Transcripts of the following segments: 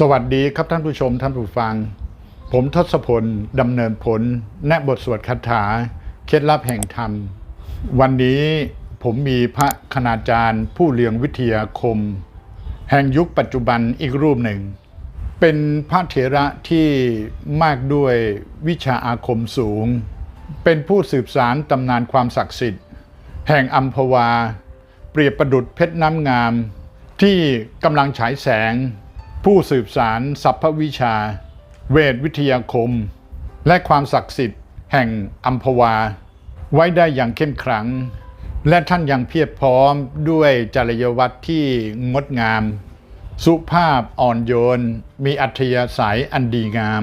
สวัสดีครับท่านผู้ชมท่านผู้ฟัง ผมทศพลดำเนินผล แนะบทสวดคาถา เคล็ดลับแห่งธรรม วันนี้ผมมีพระคณาจารย์ ผู้เลียงวิทยาคม แห่งยุคปัจจุบันอีกรูปหนึ่ง เป็นพระเถระที่มากด้วยวิชาอาคมสูง เป็นผู้สืบสารตำนานความศักดิ์สิทธิ์ แห่งอัมพวา เปรียบประดุดเพชรน้ำงาม ที่กำลังฉายแสง ผู้สืบสารสัพพวิชา เวทวิทยาคม และความศักดิ์สิทธิ์แห่งอัมพวา ไว้ได้อย่างเข้มขลัง และท่านยังเพียบพร้อมด้วยจริยวัตรที่งดงาม สุภาพอ่อนโยน มีอัธยาศัยอันดีงาม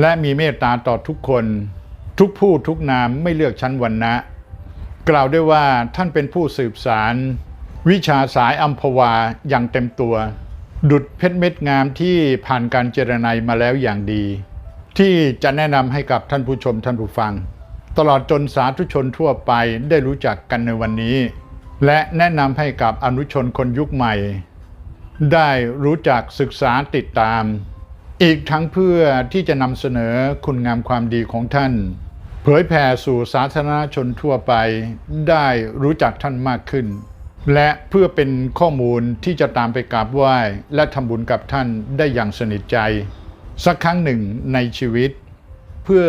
และมีเมตตาต่อทุกคน ทุกผู้ทุกนามไม่เลือกชั้นวรรณะ กล่าวได้ว่าท่านเป็นผู้สืบสาร วิชาสายอัมพวาอย่างเต็มตัว ดุดเพชรเม็ดงามที่ผ่านการเจรไนมาแล้วอย่างดี ที่จะแนะนำให้กับท่านผู้ชมท่านผู้ฟัง ตลอดจนสาธุชนทั่วไปได้รู้จักกันในวันนี้ และแนะนำให้กับอนุชนคนยุคใหม่ ได้รู้จักศึกษาติดตาม อีกทั้งเพื่อที่จะนำเสนอคุณงามความดีของท่าน เผยแผ่สู่สาธารณชนทั่วไป ได้รู้จักท่านมากขึ้น และเพื่อเป็นข้อมูลที่จะตามไปกราบไหว้ และทำบุญกับท่านได้อย่างสนิทใจ สักครั้งหนึ่งในชีวิต เพื่อ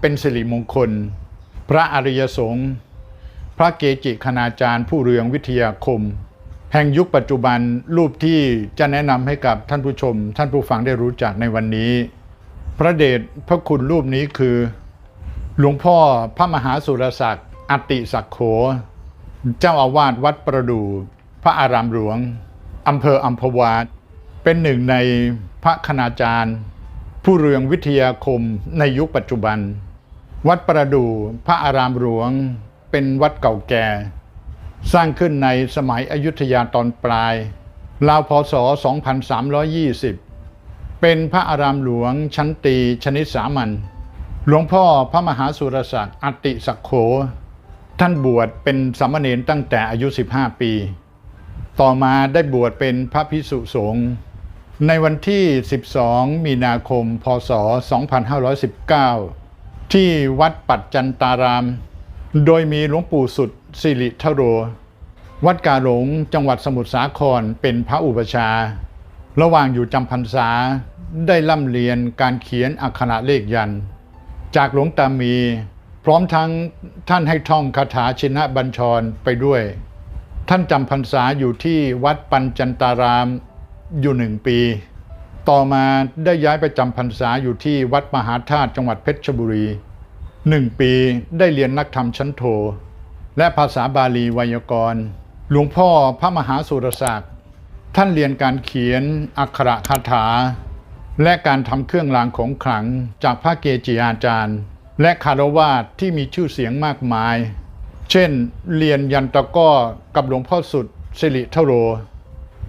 เป็นสิริมงคล พระอริยสงฆ์พระเกจิคณาจารย์ผู้เรืองวิทยาคม แห่งยุคปัจจุบันรูปที่จะแนะนำให้กับท่านผู้ชม ท่านผู้ฟังได้รู้จักในวันนี้ พระเดชพระคุณรูปนี้คือ หลวงพ่อพระมหาสุรศักดิ์อติศักโข เจ้าอาวาสวัดประดู พระอารามหลวงอำเภออัมพวาเป็นหนึ่งในพระคณาจารย์ ผู้เรืองวิทยาคมในยุคปัจจุบัน วัดประดู พระอารามหลวง เป็นวัดเก่าแก่ สร้างขึ้นในสมัยอยุธยาตอนปลาย ราวพศ 2320 เป็นพระอารามหลวงชั้นตรีชนิดสามัญหลวงพ่อพระมหาสุรศักดิ์อติศักโข ท่านบวชเป็นสามเณรตั้งแต่อายุ 15 ปี ต่อมาได้บวชเป็นพระพิสุสงฆ์ในวันที่ 12 มีนาคม พศ 2519 ที่วัดปัจจันตาราม โดยมีหลวงปู่สุดสิริทโร วัดกาหลงจังหวัดสมุทรสาครเป็นพระอุปชา ระหว่างอยู่จำพรรษาได้ล่ำเรียนการเขียนอักขระเลขยัน จากหลวงตามี พร้อมทั้งท่านให้ท่องคาถาชินะบัญชรไปด้วย ท่านจำพรรษาอยู่ที่วัดปัญจันตารามอยู่หนึ่งปี ต่อมาได้ย้ายไปจำพรรษาอยู่ที่วัดมหาธาตุจังหวัดเพชรบุรีหนึ่งปีได้เรียนนักธรรมชั้นโท และภาษาบาลีไวยากรณ์ หลวงพ่อพระมหาสุรศักดิ์ท่านเรียนการเขียนอักขระคาถา และการทำเครื่องรางของขลังจากพระเกจิอาจารย์ และคารวาสที่มีชื่อเสียงมากมาย เช่น เรียนยันตะก้อกับหลวงพ่อสุดสิริทโร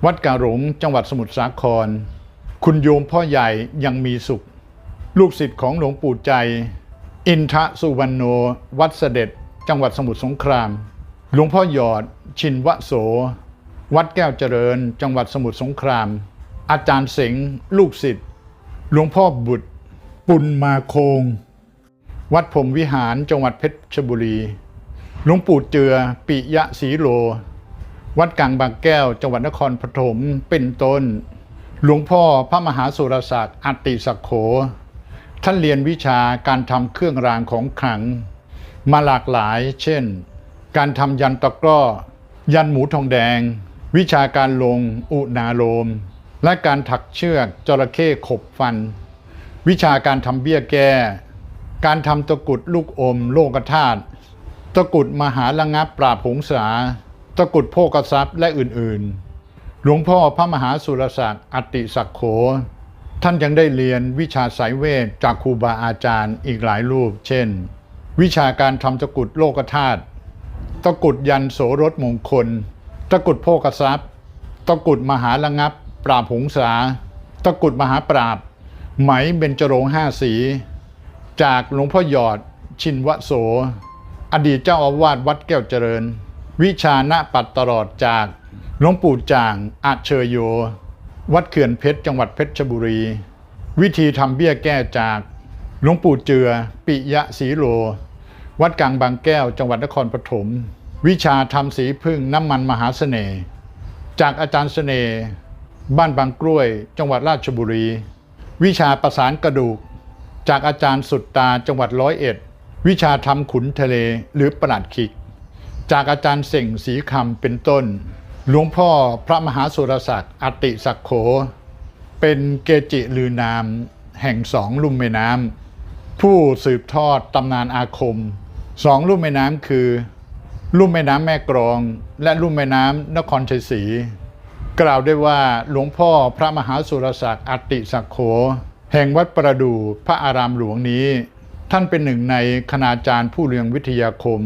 วัดกาหลงจังหวัดสมุทรสาคร คุณโยมพ่อใหญ่ยังมีสุข ลูกศิษย์ของหลวงปู่ใจ อินทะสุวรรณโน วัดเสด็จ จังหวัดสมุทรสงคราม หลวงพ่อหยอด ชินวโส วัดแก้วเจริญ จังหวัดสมุทรสงคราม อาจารย์เสงลูกศิษย์หลวงพ่อบุตร ปุณมาโคง วัดพรมวิหารจังหวัดเพชรบุรี หลวงปู่เจือ ปิยะศรีโล วัดกลางบางแก้ว จังหวัดนครปฐมเป็นต้น หลวงพ่อพระมหาสุรศักดิ์อติศักโข ท่านเรียนวิชาการทำเครื่องรางของขลัง มาหลากหลาย เช่น การทำยันตะกร้อ ยันหมูทองแดง วิชาการลงอุณาโลม และการถักเชือกจระเข้ขบฟัน วิชาการทำเบี้ยแก้ การทำตะกุดลูกอม โลกธาตุตะกุดมหาระงับปราบผงสาตะกุดโภกทรัพย์และอื่นๆ หลวงพ่อพระมหาสุรศักดิ์อติศักโข ท่านยังได้เรียนวิชาสายเวทจากครูบาอาจารย์อีกหลายรูป เช่น วิชาการทำตะกุดโลกธาตุตะกุดยันโสรถมงคล ตะกุดโภกทรัพย์ ตะกุดมหาระงับ ปราบหงสาตะกุดมหาปราบ ไหมเบญจรงห้าสี จากหลวงพ่อหยอดชินวโส อดีตเจ้าอาวาสวัดแก้วเจริญ วิชาณปัดตลอดจากหลวงปู่จางอาเชยโย วัดเขื่อนเพชรจังหวัดเพชรบุรี วิธีทำเบี้ยแก้จากหลวงปู่เจือ ปิยะสีโล วัดกลางบางแก้วจังหวัดนครปฐมวิชาทำสีพึ่งน้ำมันมหาเสน่ห์จากอาจารย์เสน่ห์บ้านบางกล้วย จังหวัดราชบุรี วิชาประสานกระดูก จากอาจารย์สุดตาจังหวัดร้อยเอ็ด วิชาทำขุนทะเลหรือประหลัดขิก จากอาจารย์เส่งสีคำเป็นต้น หลวงพ่อพระมหาสุรศักดิ์อติศักโข เป็นเกจิลือนาม แห่งสองลุ่มแม่น้ำผู้สืบทอดตำนานอาคมสองลุ่มแม่น้ำคือ ลุ่มแม่น้ำแม่กรอง และลุ่มแม่น้ำนครชัยศรีกล่าวได้ว่าหลวงพ่อพระมหาสุรศักดิ์อติศักโข แห่งวัดประดู่พระอารามหลวงนี้ ท่านเป็นหนึ่งในคณาจารย์ผู้เรียงวิทยาคม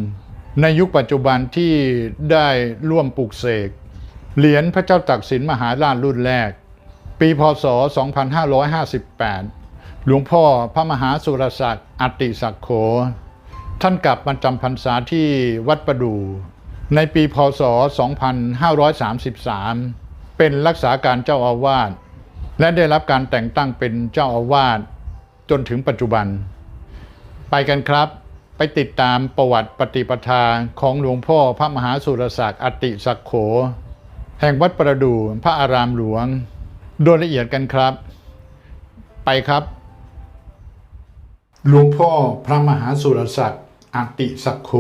ในยุคปัจจุบันที่ได้ร่วมปลูกเสกเหรียญพระเจ้าตักสินมหาราชรุ่นแรก ปีพศ 2558 หลวงพ่อพระมหาสุรศักดิ์อติศักโข ท่านกลับมาจำพรรษาที่วัดประดู่ในปีพศ 2533 เป็นรักษาการเจ้าอาวาส และได้รับการแต่งตั้งเป็นเจ้าอาวาสจนถึงปัจจุบัน ไปกันครับไปติดตามประวัติปฏิปทาของหลวงพ่อพระมหาสุรศักดิ์อติศักโข แห่งวัดประดู่พระอารามหลวง โดยละเอียดกันครับ ไปครับ หลวงพ่อพระมหาสุรศักดิ์อติศักโข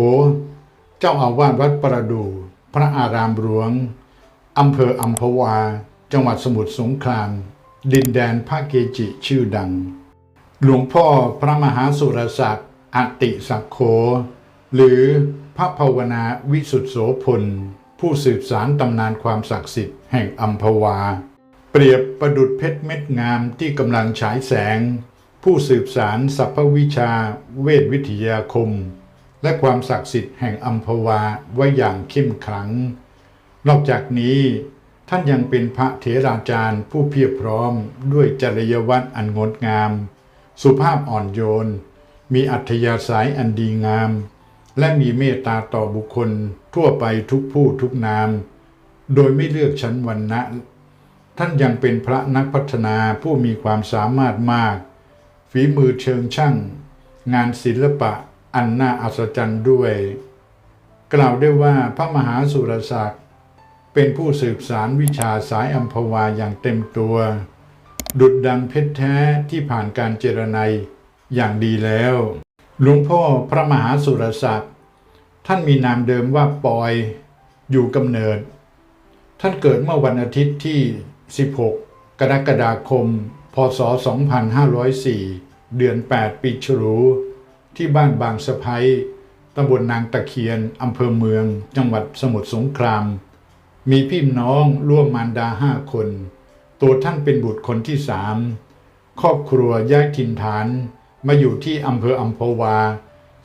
เจ้าอาวาสวัดประดู่พระอารามหลวงอำเภออัมพวา จังหวัดสมุทรสงคราม ดินแดนพระเกจิชื่อดัง หลวงพ่อพระมหาสุรศักดิ์อติศักโขหรือพระภาวนาวิสุทธโสพล ผู้สืบสารตำนานความศักดิ์สิทธิ์แห่งอัมพวา เปรียบประดุดเพชรเม็ดงามที่กำลังฉายแสง ผู้สืบสารสรรพวิชาเวทวิทยาคม และความศักดิ์สิทธิ์แห่งอัมพวาไว้อย่างเข้มขลัง นอกจากนี้ ท่านยังเป็นพระเถราจารย์ผู้เพียบพร้อมด้วยจริยวัตรอันงดงาม สุภาพอ่อนโยน มีอัธยาศัยอันดีงาม และมีเมตตาต่อบุคคลทั่วไปทุกผู้ทุกนาม โดยไม่เลือกชั้นวรรณะ ท่านยังเป็นพระนักพัฒนาผู้มีความสามารถมาก ฝีมือเชิงช่าง งานศิลปะอันน่าอัศจรรย์ด้วย กล่าวได้ว่าพระมหาสุรศักดิ เป็นผู้สืบสารวิชาสายอัมพวาอย่างเต็มตัว ดุดดังเพชรแท้ที่ผ่านการเจรไนยอย่างดีแล้ว หลวงพ่อพระมหาสุรศักดิ์ท่านมีนามเดิมว่าปอยอยู่กำเนิด ท่านเกิดเมื่อวันอาทิตย์ที่ 16 กรกฎาคม พศ 2504 เดือน 8 ปีฉลูที่บ้านบางสะไพตำบลนางตะเคียนอำเภอเมือง จังหวัดสมุทรสงคราม มีพี่น้องร่วมมารดาห้าคน ตัวท่านเป็นบุตรคนที่สามครอบครัวย้ายถิ่นฐาน มาอยู่ที่อำเภออัมพวา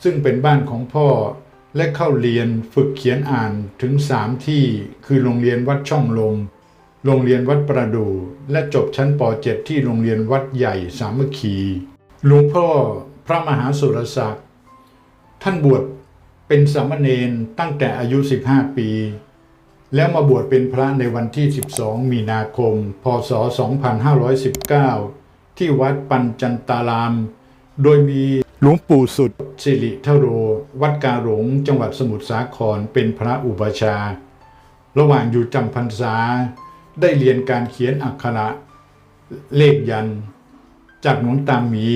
ซึ่งเป็นบ้านของพ่อและเข้าเรียนฝึกเขียนอ่านถึงสามที่คือโรงเรียนวัดช่องลม โรงเรียนวัดประดู่และจบชั้นป .7 ที่โรงเรียนวัดใหญ่สามัคคีหลวงพ่อพระมหาสุรศักดิ์ท่านบวชเป็นสามเณรตั้งแต่อายุ 15 ปี แล้วมาบวชเป็นพระในวันที่ 12 มีนาคม พศ 2519 ที่วัดปัญจันตาราม โดยมีหลวงปู่สุดสิริทโร วัดกาหลงจังหวัดสมุทรสาครเป็นพระอุปชา ระหว่างอยู่จำพรรษา ได้เรียนการเขียนอักขระเลขยัน จากหลวงตามมี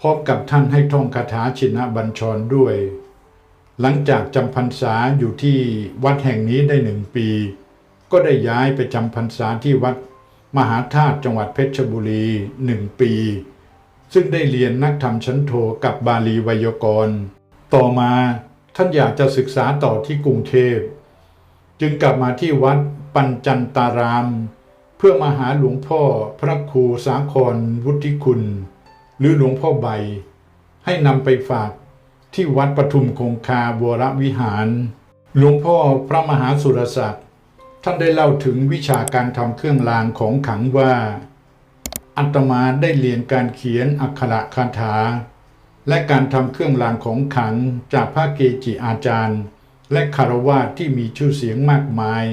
พร้อมกับท่านให้ท่องคาถาชินบัญชรด้วย หลังจากจำพรรษาอยู่ที่วัดแห่งนี้ได้หนึ่งปี ก็ได้ย้ายไปจำพรรษาที่วัดมหาธาตุจังหวัดเพชรบุรีหนึ่งปี ซึ่งได้เรียนนักธรรมชั้นโทกับบาลีไวยากรณ์ ต่อมาท่านอยากจะศึกษาต่อที่กรุงเทพ จึงกลับมาที่วัดปัญจันตาราม เพื่อมาหาหลวงพ่อพระครูสาครวุฒิคุณ หรือหลวงพ่อใบ ให้นำไปฝาก ที่วัดปทุมคงคาบัวรวิหาร หลวงพ่อพระมหาสุรศักดิ์ท่านได้เล่าถึงวิชาการทำเครื่องรางของขังว่า อัตมาได้เรียนการเขียนอักขระคาถา และการทำเครื่องรางของขังจากพระเกจิอาจารย์ และคารวาที่มีชื่อเสียงมากมาย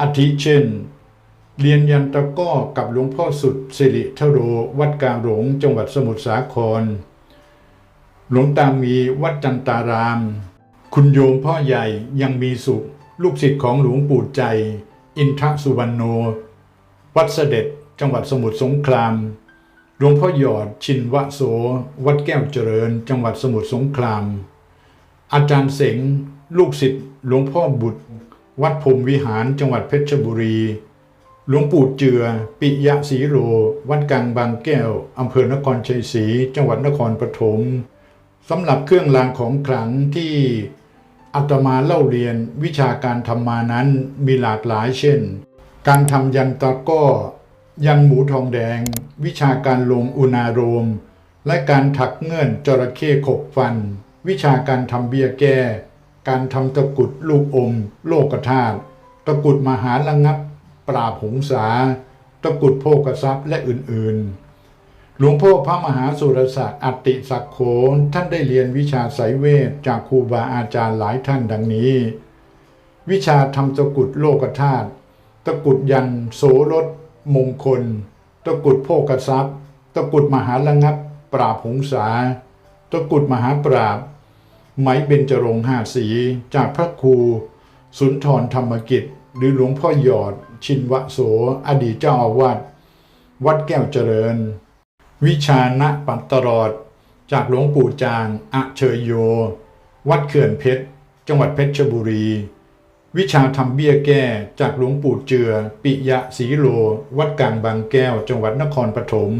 อาทิเช่น เรียนยันตะก้อกับหลวงพ่อสุดสิริทโรวัดกลางหลงจังหวัดสมุทรสาคร หลวงตามีวัดจันตาราม คุณโยมพ่อใหญ่ยังมีสุข ลูกศิษย์ของหลวงปู่ใจ อินทรสุวรรณโน วัดเสด็จจังหวัดสมุทรสงคราม หลวงพ่อหยอดชินวะโส วัดแก้วเจริญ จังหวัดสมุทรสงคราม อาจารย์เสงลูกศิษย์หลวงพ่อบุตร วัดพรมวิหารจังหวัดเพชรบุรี หลวงปู่เจือ ปิยะศรีโร วัดกลางบางแก้วอำเภอนครชัยศรี จังหวัดนครปฐม สำหรับเครื่องรางของขลังที่อาตมาเล่าเรียนวิชาการทำมานั้นมีหลากหลายเช่น การทำยันตะก้อ ยันหมูทองแดง วิชาการลงอุณาโรม และการถักเงื่อนจระเข้ขบฟัน วิชาการทำเบียแก้ การทำตะกุดลูกอม โลกธาตุตะกุดมหาระงับ ปราบหงสาตะกุดโภกทรัพย์และอื่นๆ หลวงพ่อพระมหาสุรศักดิ์อัติศักโขท่านได้เรียนวิชาไสยเวทจากครูบาอาจารย์หลายท่านดังนี้ วิชาทำตะกุดโลกธาตุตะกุดยันโสรสมงคล ตะกุดโภกทรัพย์ ตะกุดมหาระงับ ปราบหงสาตะกุดมหาปราบ ไหมเบญจรงห้าสี จากพระครู สุนทรธรรมกิจ หรือหลวงพ่อหยอด ชินวะโส อดีตเจ้าอาวาสวัดแก้วเจริญ วิชาณปัตตรอด จากหลวงปู่จางอะเชยโย วัดเขื่อนเพชร จังหวัดเพชรบุรี วิชาทำเบี้ยแก้จากหลวงปู่เจือ ปิยะศรีโล วัดกลางบางแก้ว จังหวัดนครปฐม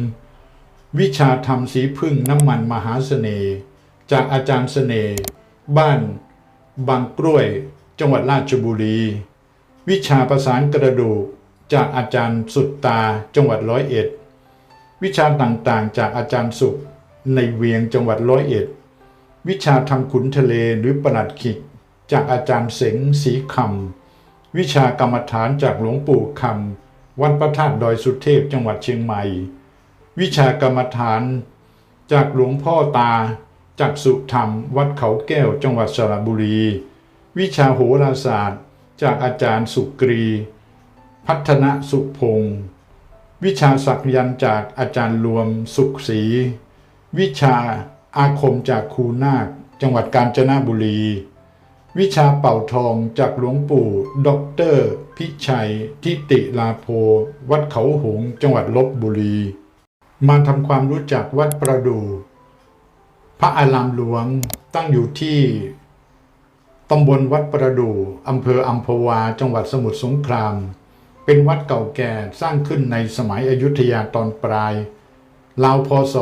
วิชาทำสีพึ่งน้ำมันมหาเสน่ห์จากอาจารย์เสน่ห์บ้าน บางกล้วย จังหวัดราชบุรี วิชาประสานกระดูกจากอาจารย์สุดตาจังหวัดร้อยเอ็ด วิชาต่างๆ จากอาจารย์สุข ในเวียงจังหวัดร้อยเอ็ด วิชาทำขุนทะเลหรือประหลัดขิก จากอาจารย์เสงสีคำวิชากรรมฐานจากหลวงปู่คำวัดพระธาตุดอยสุเทพจังหวัดเชียงใหม่ วิชากรรมฐานจากหลวงพ่อตา จากสุธรรม วัดเขาแก้วจังหวัดสระบุรี วิชาโหราศาสตร์ จากอาจารย์สุกรี พัฒนสุพงศ์ วิชาศักยันต์จากอาจารย์รวมสุขศรีวิชาอาคมจากครูนาค จังหวัดกาญจนบุรี วิชาเป่าทองจากหลวงปู่ด็อกเตอร์ พิชัย ทิติลาโพ วัดเขาหงจังหวัดลบบุรี มาทำความรู้จักวัดประดู พระอารามหลวงตั้งอยู่ที่ตำบลวัดประดูอำเภออัมพวา จังหวัดสมุทรสงคราม เป็นวัดเก่าแก่สร้างขึ้นในสมัยอยุธยาตอนปลายราวพศ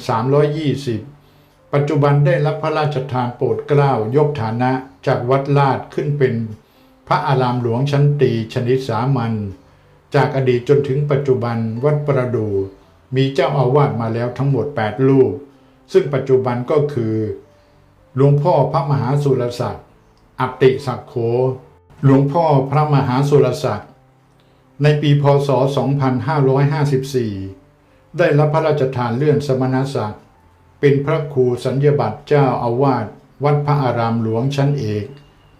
2320 ปัจจุบันได้รับพระราชทานโปรดเกล้ายกฐานะจากวัดลาดขึ้นเป็นพระอารามหลวงชั้นตรีชนิดสามัญจากอดีตจนถึงปัจจุบันวัดประดูมีเจ้าอาวาสมาแล้วทั้งหมด 8 รูป ซึ่งปัจจุบันก็คือ หลวงพ่อพระมหาสุรศักดิ์อัตติศักโขหลวงพ่อพระมหาสุรศักดิ์ ในปีพศ 2554 ได้รับพระราชทานเลื่อนสมณศักดิ์เป็นพระครูสัญญบัตรเจ้าอาวาสวัดพระอารามหลวงชั้นเอก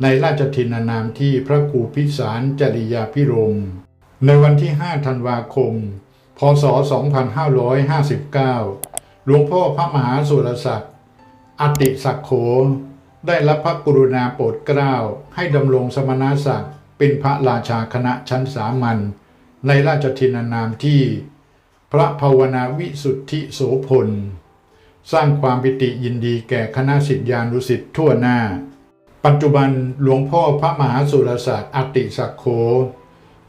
ในราชทินานามที่พระครูพิสารจริยาพิรม ในวันที่ 5 ธันวาคม พศ 2559 หลวงพ่อพระมหาสุรศักดิ์อติศักโข ได้รับพระกรุณาโปรดเกล้าให้ดำรงสมณศักดิ์ เป็นพระราชาคณะชั้นสามัญในราชทินานามที่ พระภาวนาวิสุทธิโสพล สร้างความปิติยินดีแก่คณะสิทธิานุสิทธิ์ทั่วหน้า ปัจจุบันหลวงพ่อพระมหาสุรศักดิ์อติศักโข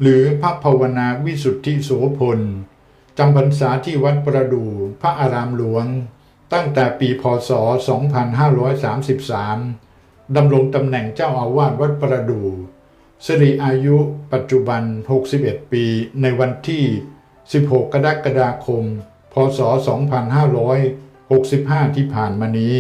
หรือพระภาวนาวิสุทธิโสพลจำพรรษาที่วัดประดู่พระอารามหลวง ตั้งแต่ปีพศ 2533 ดำรงตำแหน่งเจ้าอาวาสวัดประดู่ สิริอายุปัจจุบัน 61 ปี ในวันที่ 16 กรกฎาคม พศ 2565 ที่ผ่านมานี้